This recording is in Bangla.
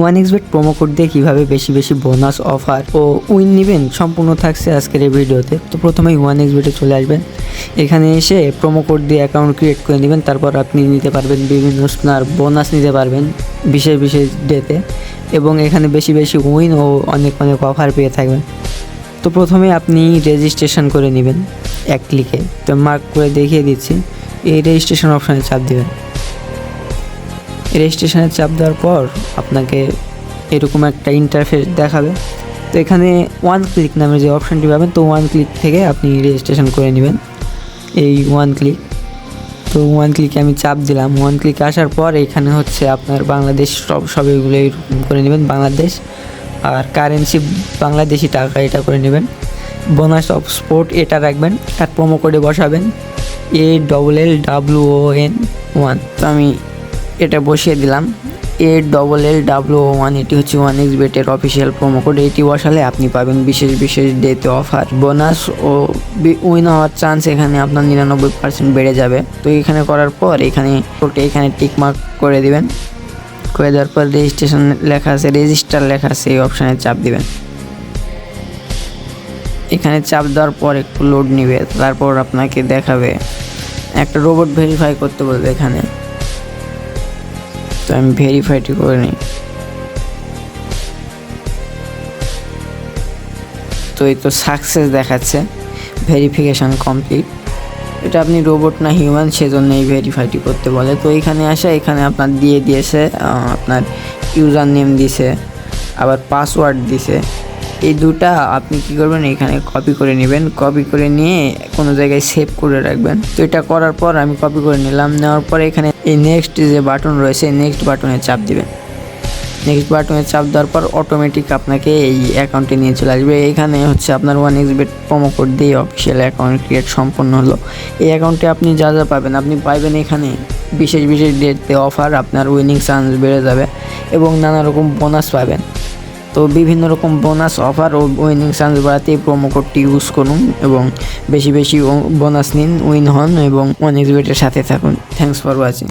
One X bet promo code দিয়ে কীভাবে বেশি বেশি বোনাস অফার ও উইন নেবেন সম্পূর্ণ থাকছে আজকের এই ভিডিওতে। তো প্রথমেই ওয়ান এক্স বেটে চলে আসবেন। এখানে এসে প্রোমো কোড দিয়ে অ্যাকাউন্ট ক্রিয়েট করে নেবেন, তারপর আপনি নিতে পারবেন বিভিন্ন স্নার বোনাস নিতে পারবেন বিশেষ বিশেষ ডেতে এবং এখানে বেশি বেশি উইন ও অনেক অনেক অফার পেয়ে থাকবেন। তো প্রথমে আপনি রেজিস্ট্রেশন করে নেবেন এক ক্লিকে তো মার্ক করে দেখিয়ে দিচ্ছি। এই রেজিস্ট্রেশন অপশানে চাপ দেবেন। রেজিস্ট্রেশনে চাপ দেওয়ার পর আপনাকে এরকম একটা ইন্টারফেস দেখাবে। তো এখানে ওয়ান ক্লিক নামের যে অপশানটি পাবেন, তো ওয়ান ক্লিক থেকে আপনি রেজিস্ট্রেশন করে নেবেন। এই ওয়ান ক্লিক তো ওয়ান ক্লিকে আমি চাপ দিলাম। ওয়ান ক্লিকে আসার পর এখানে হচ্ছে আপনার বাংলাদেশ সব সব এগুলো করে নেবেন, বাংলাদেশ। আর কারেন্সি বাংলাদেশি টাকা এটা করে নেবেন। বোনাস অফ স্পোর্ট এটা রাখবেন। আর প্রোমো কোডে বসাবেন A double L W O N one তো আমি এটা বসিয়ে দিলাম। A double L W O one এটি হচ্ছে ওয়ান এক্স বেটের অফিসিয়াল প্রোমো কোড এটি বসালে আপনি পাবেন বিশেষ বিশেষ ডেতে অফার বোনাস ও উইন হওয়ার চান্স এখানে আপনার নিরানব্বই পার্সেন্ট বেড়ে যাবে। তো এখানে করার পর এখানে এখানে টিক মার্ক করে দিবেন। করে দেওয়ার পর রেজিস্ট্রেশন লেখা আছে রেজিস্টার লেখা আছে, এই অপশানে চাপ দিবেন। এখানে চাপ দেওয়ার পর একটু লোড নিবে, তারপর আপনাকে দেখাবে। একটা রোবট ভেরিফাই করতে বলবে এখানে। তো আমি ভেরিফাইটি করে নিই। তো এই তো সাকসেস দেখাচ্ছে ভেরিফিকেশান কমপ্লিট এটা আপনি রোবট না হিউম্যান সেজন্য এই ভেরিফাইটি করতে বলে। তো এখানে আসে, এখানে আপনার দিয়ে দিয়েছে আপনার ইউজার নেম দিছে, আবার পাসওয়ার্ড দিছে। এই দুটা আপনি কি করবেন, এখানে কপি করে নেবেন। কপি করে নিয়ে কোনো জায়গায় সেভ করে রাখবেন। তো এটা করার পর আমি কপি করে নিলাম। নেওয়ার পরে এখানে এই নেক্সট যে বাটন রয়েছে নেক্সট বাটনে চাপ দিবেন। নেক্সট বাটনে চাপ দেওয়ার পর অটোমেটিক আপনাকে এই অ্যাকাউন্টে নিয়ে চলে আসবে। এখানে হচ্ছে আপনার one X bet promo code দিয়ে অফিসিয়াল অ্যাকাউন্ট ক্রিয়েট সম্পন্ন হলো। এই অ্যাকাউন্টে আপনি যা যা পাবেন, আপনি পাইবেন এখানে বিশেষ বিশেষ ডেটতে অফার আপনার উইনিং চান্স বেড়ে যাবে এবং নানা রকম বোনাস পাবেন। তো বিভিন্ন রকম বোনাস অফার ও উইনিং চান্স বাড়াতে প্রোমো কোডটি ইউজ করুন এবং বেশি বেশি বোনাস নিন উইন হন এবং অনেক বেটের সাথে থাকুন। Thanks for watching